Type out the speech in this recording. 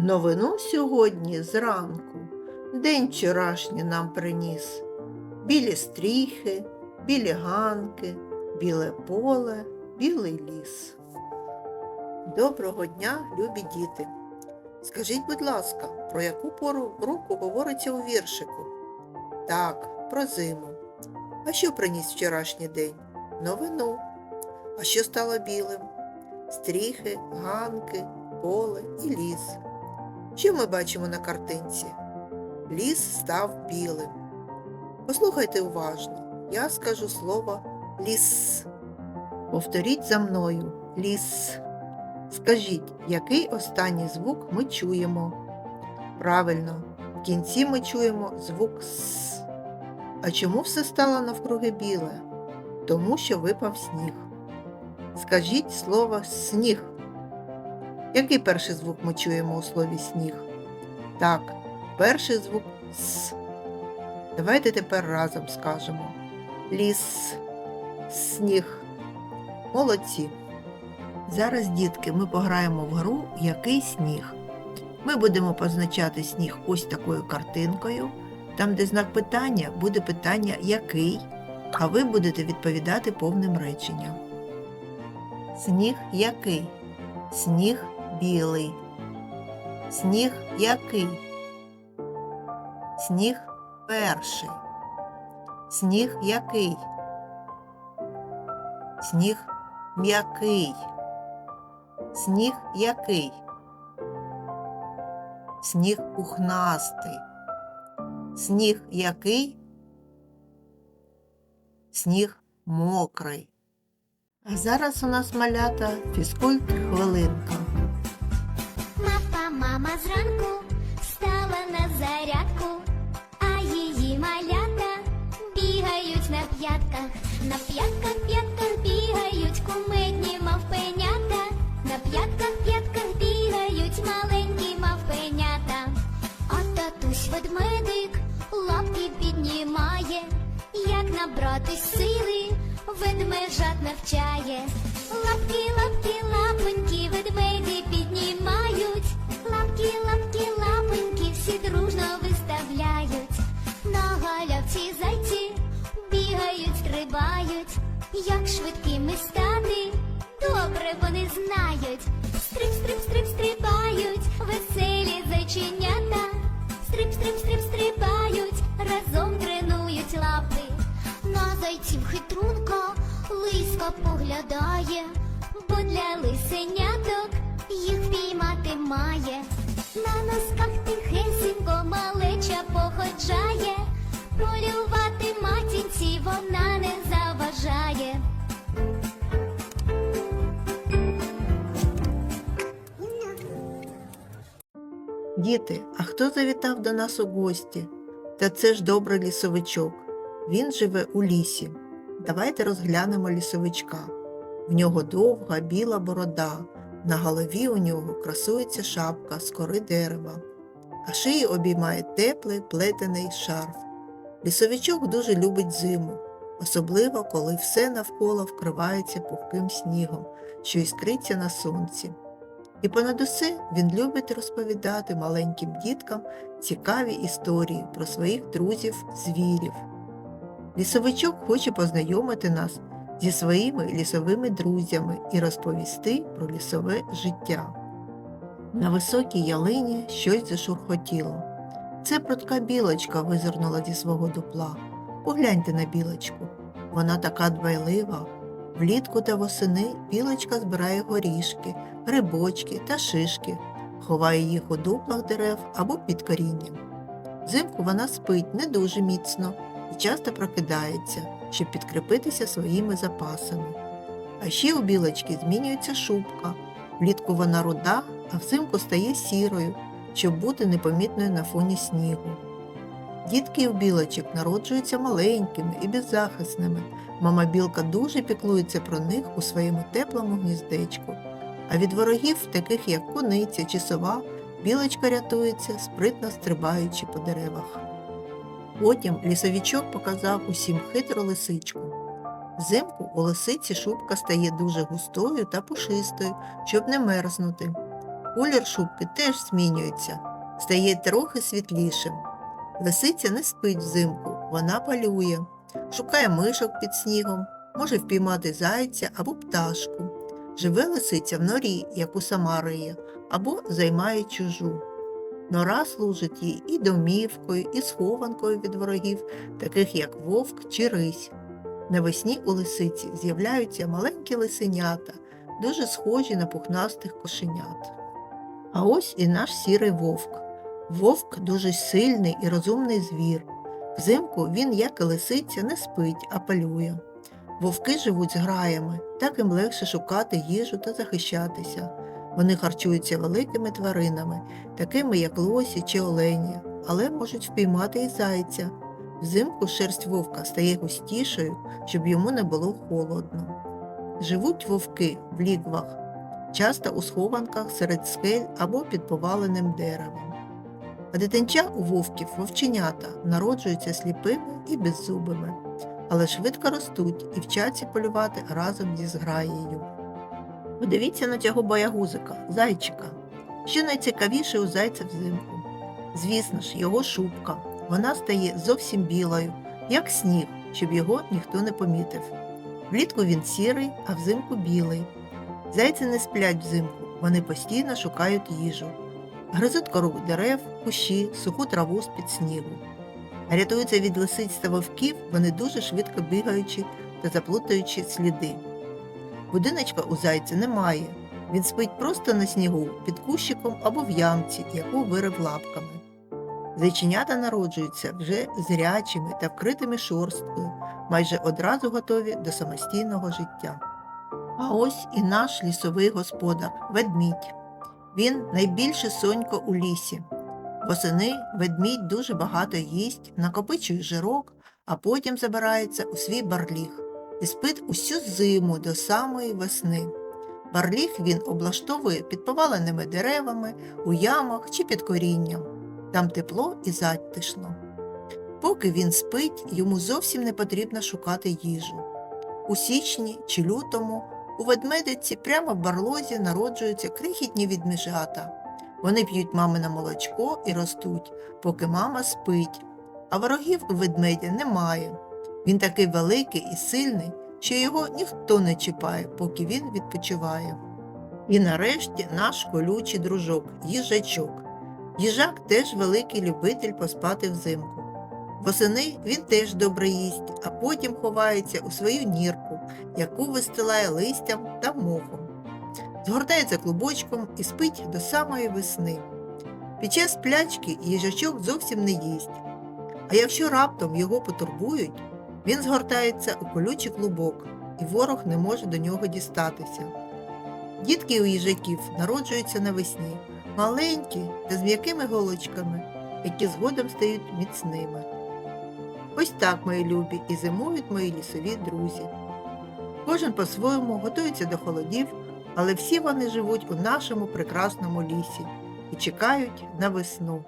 Новину сьогодні зранку день вчорашній нам приніс. Білі стріхи, білі ганки, біле поле, білий ліс. Доброго дня, любі діти! Скажіть, будь ласка, про яку пору року говориться у віршику? Так, про зиму. А що приніс вчорашній день? Новину. А що стало білим? Стріхи, ганки, поле і ліс. Що ми бачимо на картинці? Ліс став білим. Послухайте уважно. Я скажу слово ліс. Повторіть за мною ліс. Скажіть, який останній звук ми чуємо? Правильно, в кінці ми чуємо звук С. А чому все стало навкруги біле? Тому що випав сніг. Скажіть слово сніг. Який перший звук ми чуємо у слові сніг? Так, перший звук С. Давайте тепер разом скажемо. Ліс, сніг. Молодці. Зараз, дітки, ми пограємо в гру Який сніг. Ми будемо позначати сніг ось такою картинкою. Там, де знак питання, буде питання який, а ви будете відповідати повним реченням. Сніг який? Сніг білий. Сніг який? Сніг перший. Сніг який? Сніг м'який. Сніг який? Сніг пухнастий. Сніг який? Сніг мокрий. А зараз у нас малята фізкульт хвилинка. Мама зранку встала на зарядку, а її малята бігають на п'ятках, на п'ятках, п'ятках бігають кумедні мавпенята, на п'ятках, п'ятках бігають маленькі мавпенята. А татусь ведмедик лапки піднімає, як набрати сили, ведмежат навчає. Стрибають. Як швидкими стати, добре вони знають. Стрип, стрип, стрип, стрибають, веселі зайченята. Стрип, стрип, стрип, стрибають, разом тренують лапи. На зайців хитрунка лиска поглядає, бо для лисеняток їх піймати має. На носках тихесенько малеча походжає, полювати матінці вона не заважає. Діти, а хто завітав до нас у гості? Та це ж добрий лісовичок. Він живе у лісі. Давайте розглянемо лісовичка. В нього довга біла борода, на голові у нього красується шапка з кори дерева, а шиї обіймає теплий плетений шарф. Лісовичок дуже любить зиму, особливо коли все навколо вкривається пухким снігом, що іскриться на сонці. І понад усе він любить розповідати маленьким діткам цікаві історії про своїх друзів-звірів. Лісовичок хоче познайомити нас зі своїми лісовими друзями і розповісти про лісове життя. На високій ялині щось зашурхотіло. Це прудка білочка визирнула зі свого дупла. Погляньте на білочку. Вона така дбайлива. Влітку та восени білочка збирає горішки, грибочки та шишки, ховає їх у дуплах дерев або під корінням. Взимку вона спить не дуже міцно і часто прокидається, щоб підкріпитися своїми запасами. А ще у білочки змінюється шубка. Влітку вона руда, а взимку стає сірою, щоб бути непомітною на фоні снігу. Дітки у білочок народжуються маленькими і беззахисними. Мама білка дуже піклується про них у своєму теплому гніздечку. А від ворогів, таких як куниця чи сова, білочка рятується, спритно стрибаючи по деревах. Потім лісовічок показав усім хитру лисичку. Взимку у лисиці шубка стає дуже густою та пушистою, щоб не мерзнути. Колір шубки теж змінюється, стає трохи світлішим. Лисиця не спить взимку, вона полює, шукає мишок під снігом, може впіймати зайця або пташку. Живе лисиця в норі, яку сама риє, або займає чужу. Нора служить їй і домівкою, і схованкою від ворогів, таких як вовк чи рись. Навесні у лисиці з'являються маленькі лисенята, дуже схожі на пухнастих кошенят. А ось і наш сірий вовк. Вовк дуже сильний і розумний звір. Взимку він, як і лисиця, не спить, а полює. Вовки живуть з граями, так їм легше шукати їжу та захищатися. Вони харчуються великими тваринами, такими як лосі чи олені, але можуть впіймати і зайця. Взимку шерсть вовка стає густішою, щоб йому не було холодно. Живуть вовки в лігвах, часто у схованках серед скель або під поваленим деревом. А дитинча у вовків вовченята народжуються сліпими і беззубими, але швидко ростуть і вчаться полювати разом зі зграєю. Подивіться на цього боягузика, зайчика. Що найцікавіше у зайця взимку? Звісно ж, його шубка. Вона стає зовсім білою, як сніг, щоб його ніхто не помітив. Влітку він сірий, а взимку білий. Зайці не сплять взимку, вони постійно шукають їжу. Гризуть кору дерев, кущі, суху траву з-під снігу. Рятуються від лисиць та вовків вони дуже швидко бігаючи та заплутаючи сліди. Будиночка у зайця немає. Він спить просто на снігу, під кущиком або в ямці, яку вирив лапками. Зайченята народжуються вже зрячими та вкритими шорсткою, майже одразу готові до самостійного життя. А ось і наш лісовий господар ведмідь. Він найбільше сонько у лісі. Восени ведмідь дуже багато їсть, накопичує жирок, а потім забирається у свій барліг і спить усю зиму до самої весни. Барліг він облаштовує під поваленими деревами, у ямах чи під корінням. Там тепло і затишно. Поки він спить, йому зовсім не потрібно шукати їжу. У січні чи лютому у ведмедиці прямо в барлозі народжуються крихітні відміжата. Вони п'ють мамине молочко і ростуть, поки мама спить, а ворогів у ведмедя немає. Він такий великий і сильний, що його ніхто не чіпає, поки він відпочиває. І нарешті наш колючий дружок їжачок. Їжак теж великий любитель поспати взимку. Восени він теж добре їсть, а потім ховається у свою нірку, яку вистилає листям та мохом. Згортається клубочком і спить до самої весни. Під час сплячки їжачок зовсім не їсть. А якщо раптом його потурбують, він згортається у колючий клубок, і ворог не може до нього дістатися. Дітки у їжаків народжуються навесні, маленькі та з м'якими голочками, які згодом стають міцними. Ось так, мої любі, і зимують мої лісові друзі. Кожен по-своєму готується до холодів, але всі вони живуть у нашому прекрасному лісі і чекають на весну.